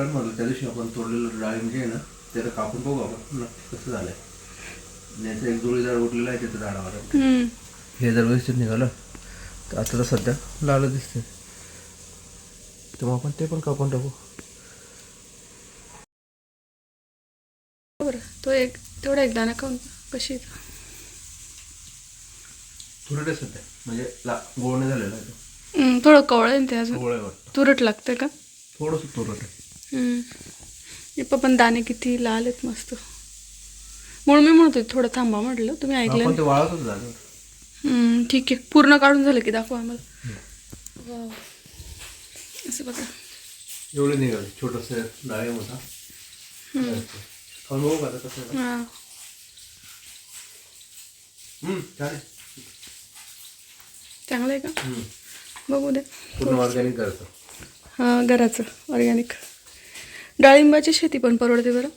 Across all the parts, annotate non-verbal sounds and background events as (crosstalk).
गार्डनमध्ये त्या दिवशी आपण तोडलेलं डाळिंब जे आहे ना ते आता कापून बघू आपण. ना कसं झालंय. याचं एक जुळीदार उठलेला आहे तिथं झाडावर. हे जर व्यवस्थित निघालं तर आता तर सध्या लाल दिसते तर मग आपण ते पण कापून टाकू. तो एक तेवढा एक दाना खाऊन कशी? तुरट सध्या. म्हणजे ला गोळणे झालेलं आहे. तो. हम्म, थोडं कवळ आहे ना ते अजून? गोळ आहे वाटतं. तुरट लागतं का? थोडंसं तुरट आहे. हे पण दाणे किती लाल आहेत मस्त. म्हणून मी म्हणत थोडं थांबा म्हटलं तुम्ही ऐकलं आपण ते वाळतच झालं हम्म, ठीक आहे. पूर्ण काढून झालं की दाखवा आम्हाला. वाव. असं बघा. एवढे निघाले छोटस डाळिंब होता. खाऊन बघू का आता कसं आहे. हा हम्म, छान आहे. चांगलं आहे का? हम्म. बघू दे. पूर्ण ऑर्गॅनिक करतो हां घराचं. ऑर्गॅनिक डाळिंबाची शेती पण परवडते बरं.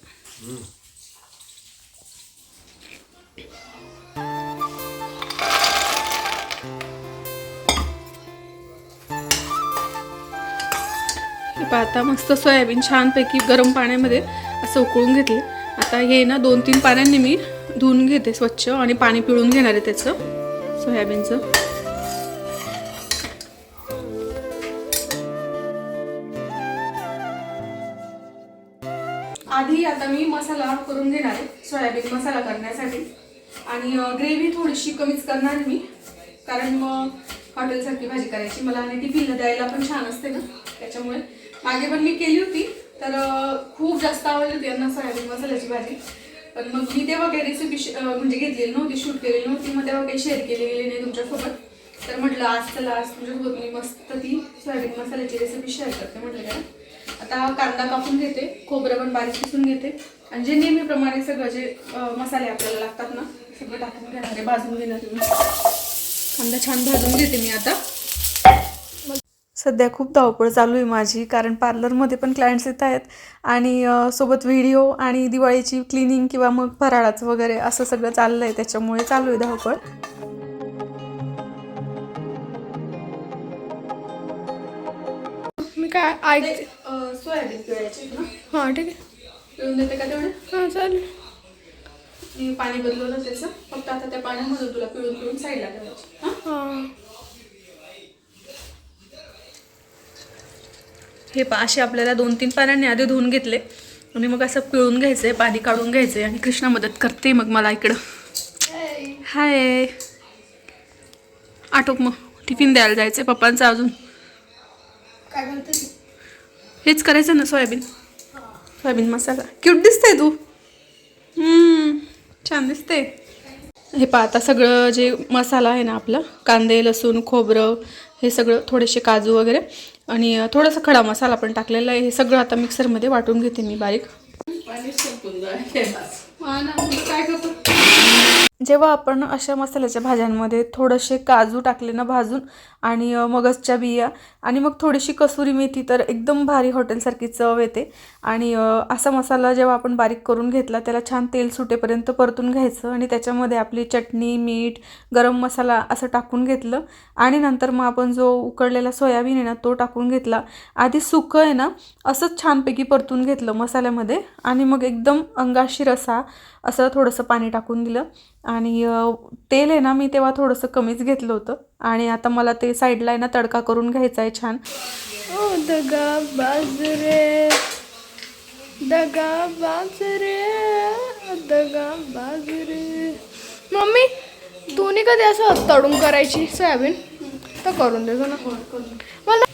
आता मस्त सोयाबीन छानपैकी गरम पाण्यामध्ये असं उकळून घेतले. आता हे ना दोन तीन पाण्याने मी धुवून घेते स्वच्छ आणि पाणी पिळून घेणार आहे त्याचं सोयाबीनचं. आधी आता मी मसाला करून घेणार आहे सोयाबीन मसाला करण्यासाठी. आणि ग्रेव्ही थोडीशी कमीच करणार मी कारण मग हॉटेलसारखी भाजी करायची मला आणि टिफिनला द्यायला पण छान असते ना त्याच्यामुळे. मागे पण मी केली होती तर खूप जास्त आवडली होती यांना सोयाबीन मसाल्याची भाजी. पण मग मी तेव्हा काही रेसिपी म्हणजे घेतलेली नव्हती शूट केलेली नव्हती मग तेव्हा काही शेअर केली गेली नाही तुमच्यासोबत. तर म्हटलं आज चला आज तुमच्यासोबत मी मस्त ती सोयाबीन मसाल्याची रेसिपी शेअर करते म्हटलं काय आता कांदा कापून घेते खोबरं पण बारीक किसून घेते. आणि जे नेहमीप्रमाणे सगळं जे मसाले आपल्याला लागतात ना सगळं टाकून घेणार आहे भाजून घेणार मी. कांदा छान भाजून घेते मी आता. सध्या खूप धावपळ चालू आहे माझी कारण पार्लरमध्ये पण क्लायंट्स येत आहेत. आणि सोबत व्हिडिओ आणि दिवाळीची क्लिनिंग किंवा मग फराळाचं वगैरे असं सगळं चाललं आहे त्याच्यामुळे चालू आहे धावपळ. काय? ऐकते सोयाबीन पिळायचे. हां ठीक आहे. पिळून देते का तेवढे? हां चालेल. मी पाणी बदलवलं त्याचं. फक्त आता त्या पाण्यामधून तुला पिळून पिळून साईडला ठेवायचे. हां? हे. पा असे आपल्याला दोन तीन पाण्याने आधी धुवून घेतले. आणि मग असं पिळून घ्यायचंय पाणी काढून घ्यायचंय. आणि कृष्णा मदत करते मग मला इकडं. हाय. आटोप मग. टिफिन द्यायला जायचंय पप्पांचं अजून. काय करते हेच करायचं ना सोयाबीन. सोयाबीन मसाला. क्यूट दिसतंय तू. हम्म, छान दिसते हे पहा आता सगळं जे मसाला आहे ना आपला कांदे लसूण खोबरं हे सगळं थोडेसे काजू वगैरे आणि थोडासा खडा मसाला पण टाकलेला आहे. हे सगळं आता मिक्सरमध्ये वाटून घेते मी बारीक. काय करतो? जेव्हा आपण अशा मसाल्याच्या भाज्यांमध्ये थोडेसे काजू टाकले ना भाजून आणि मगजच्या बिया आणि मग थोडीशी कसुरी मेथी तर एकदम भारी हॉटेलसारखी चव येते. आणि असा मसाला जेव्हा आपण बारीक करून घेतला त्याला छान तेल सुटेपर्यंत परतून घ्यायचं आणि त्याच्यामध्ये आपली चटणी मीठ गरम मसाला असं टाकून घेतलं. आणि नंतर मग आपण जो उकडलेला सोयाबीन आहे ना तो टाकून घेतला. आधी सुकं आहे ना असंच छानपैकी परतून घेतलं मसाल्यामध्ये आणि मग एकदम अंगाशी रसा असं थोडंसं पाणी टाकून दिलं. आणि तेल आहे ना मी तेव्हा थोडंसं कमीच घेतलं होतं. आणि आता मला ते साईडला आहे ना तडका करून घ्यायचा आहे छान. दगा बाजरे दगा बाजरे दगा बाजरे मम्मी तू नाही कधी असं तळून करायची सोयाबीन? तर करून देतो ना मला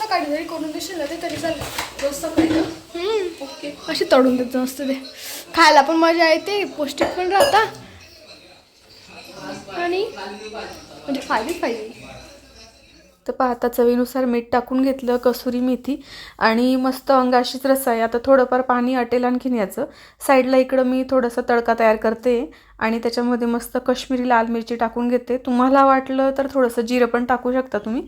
सकाळी जरी करून देशील ना ते तरी चालेल. रोज सकाळी ओके. अशी तळून देत मस्त ते खायला पण मजा येते पौष्टिक पण राहता. आणि म्हणजे फायदेच पाहिजे तर पाहता चवीनुसार मीठ टाकून घेतलं कसुरी मेथी आणि मस्त अंगाशीच रस्सा आहे. आता थोडंफार पाणी आटेल आणखीन याचं. साईडला इकडं मी थोडासा तडका तयार करते आणि त्याच्यामध्ये मस्त कश्मीरी लाल मिरची टाकून घेते. तुम्हाला वाटलं तर थोडंसं जिरं पण टाकू शकता तुम्ही.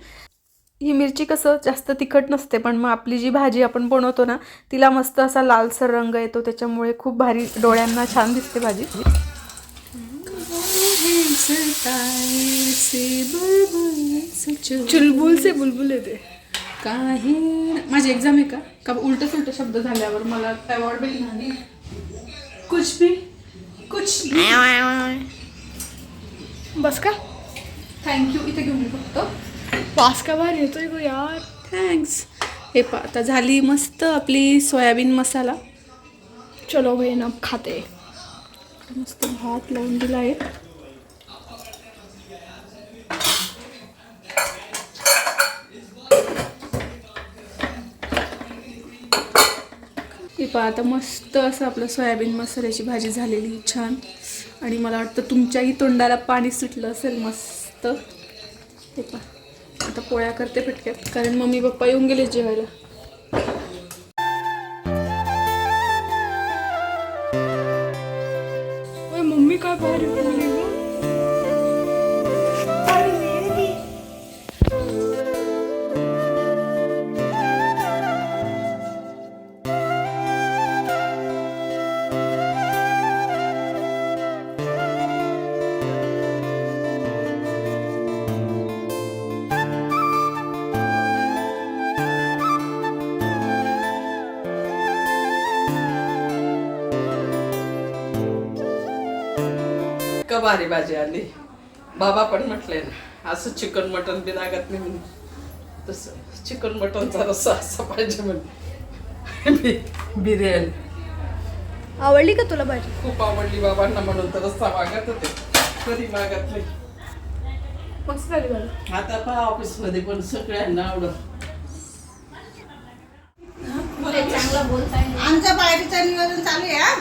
ही मिरची कसं जास्त तिखट नसते पण मग आपली जी भाजी आपण बनवतो ना तिला मस्त असा लालसर रंग येतो त्याच्यामुळे खूप भारी डोळ्यांना छान दिसते भाजी. चुलबुल से बुलबुल येते. काही माझी एक्झाम आहे का? का उलट सुलट शब्द झाल्यावर मला अवॉर्ड भेटणार नाही? कुछ भी कुछ भी बस का? थँक्यू इथे घेऊन फक्त. वास का बाहेर येतोय गो यार. थँक्स हे पा आता झाली मस्त आपली सोयाबीन मसाला. चलो ना खाते. मस्त भात लावून दिला आहे. हे पहा आता मस्त असं आपलं सोयाबीन मसाल्याची भाजी झालेली छान. आणि मला वाटतं तुमच्याही तोंडाला पाणी सुटलं असेल मस्त. हे पहा आता पोळ्या करते पटक्यात कारण मम्मी पप्पा येऊन गेले जेवायला. का भारी भाजी आली. बाबा पण म्हटले ना असं चिकन मटन बी लागत नाही म्हणून तसं चिकन मटनचा रस्सा असा पाहिजे म्हणे. बिर्याणी. आवडली का तुला भाजी? खूप आवडली बाबांना म्हणून तर रस्सा मागत होते. कधी मागत नाही. मस्त झाली आता पहा ऑफिसमध्ये पण सगळ्यांना आवडत. आमच्या पार्टीचं नियोजन चालू आहे हा.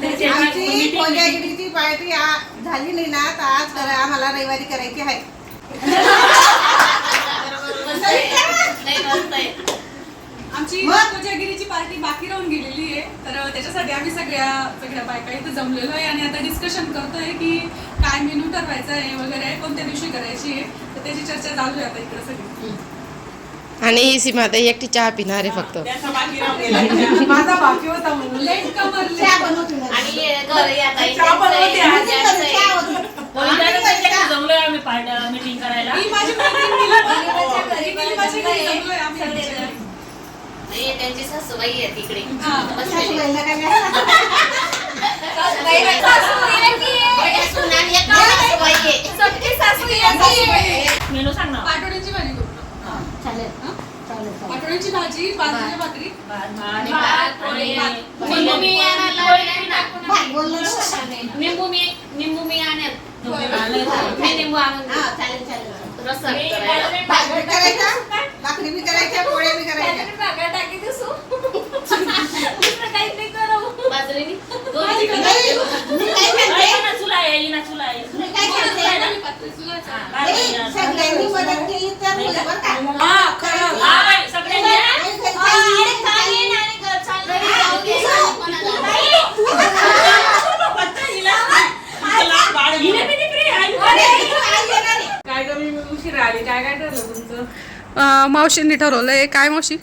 आमची कोजागिरीची पार्टी आ- झाली नाही ना तर आज करा आम्हाला रविवारी करायची आहे. आमची? कोजागिरीची पार्टी बाकी राहून गेलेली आहे तर त्याच्यासाठी आम्ही सगळ्या सगळ्या बायका इथे जमलेलो आहे आणि आता डिस्कशन करतोय की काय मेनू ठरवायचा आहे वगैरे कोणत्या दिवशी करायची आहे तर त्याची चर्चा चालू आहे आता इकडे सगळी. आणि ही सीमा आता एकटी चहा पिणार आहे फक्त. त्यांची सासूबाई आहे तिकडे काय नाही. मेनू सांग ना. पाटोळ्याची भाजी चालेल. हा? चालेल, चालेल. पाटोळ्याची भाजी बाजरीच्या भाकरी आणि भात, पोळी. निंबू मी भात बोललो ना. निंबू मी निंबू मी आणत मी निंबू आणून हा, चालेल, चालेल, चालेल. रस्सा करायला. भात बी करायचा भाकरी बी करायच्या पोळ्या बी करायच्या (laughs) बाजरीनी दोन्ही नाही. मी काय म्हणते? हा, मी काय म्हणते? पातळी नाही, सगळ्यांनी मदत केली तर होईल बरं का? हा, खरं. हा, बाई, सगळ्यांनी या. नाही, काही- काही- हिने बी नाही free आहे. येणार. काय कमी उशीर आली. काय काय ठरलं तुमचं? अं, मावशींनी ठरवलंय काय मावशी?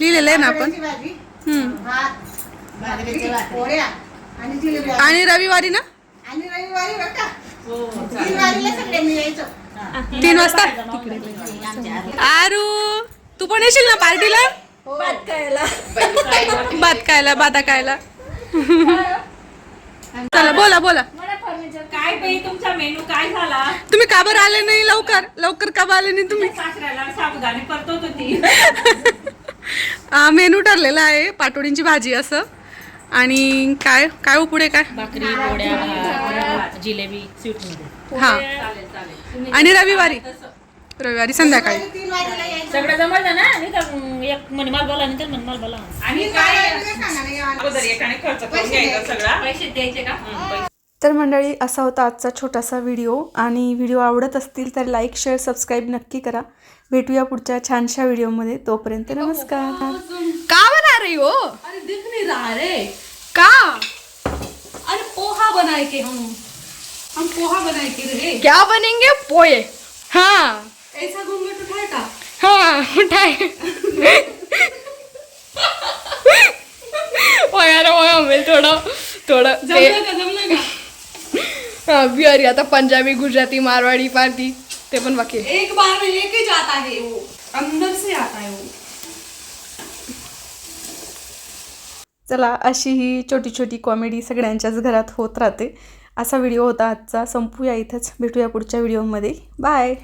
लिहिलेलं आहे ना आपण? पोळ्याची भाजी हम्म. भात बाजरीची पोळ्या आणि जिलेबी. आणि रविवारी ना? आणि रविवारी बरं का? तीन वाजता? आरू तू पण येशील ना पार्टीला? भात खायला. बाता खायला चला बोला बोला. काय बाई तुमचा मेनू काय झाला? तुम्ही का बरं आले नाही लवकर? लवकर का बरं आले नाही तुम्ही? सासऱ्याला साबुदाणे परतवत होती. आ, मेनू ठरलेला आहे पाटोडींची भाजी असं. आणि काय काय हो पुढे काय? भाकरी पोळ्या जिलेबी स्वीटमध्ये. हा. आणि रविवारी? रविवारी संध्याकाळी. तीन वारीला यायचं सगळं जमलं ना? नाही का? मग एक म्हणे मला बोला नाही तर म्हणे मला बोला आणि तीन काय? वारीला सांगा ना या. अगोदर एकाने खर्च करून पैसे घ्यायचा द्यायचे. सगळा. पैसे द्यायचे का? तर मंडळी असा होता आजचा छोटासा व्हिडिओ. आणि व्हिडिओ आवडत असतील तर लाईक शेअर सबस्क्राईब नक्की करा. भेटूया पुढच्या छानशा व्हिडिओमध्ये. तोपर्यंत नमस्कार. का बना रही हो? अरे दिख नहीं रहा रे. का? अरे पोहा बनाए के हम. हम पोहा बनाए के रे क्या बनेंगे? पोए हाँ. ऐसा घूंघट उठाए का? हाँ उठाए. ओ यार ओ हमें थोडं थोडं. ते जमलं का जमलं का बिहारी आता पंजाबी गुजराती मारवाडी पारती ते पण बाकी आहे. एक बार में लेके जाता है. वो अंदर से आता है. वो चला अशी ही छोटी छोटी कॉमेडी सगळ्यांच्याच घरात होत राहते. असा व्हिडिओ होता आजचा. संपूया इथंच. भेटूया पुढच्या व्हिडिओमध्ये. बाय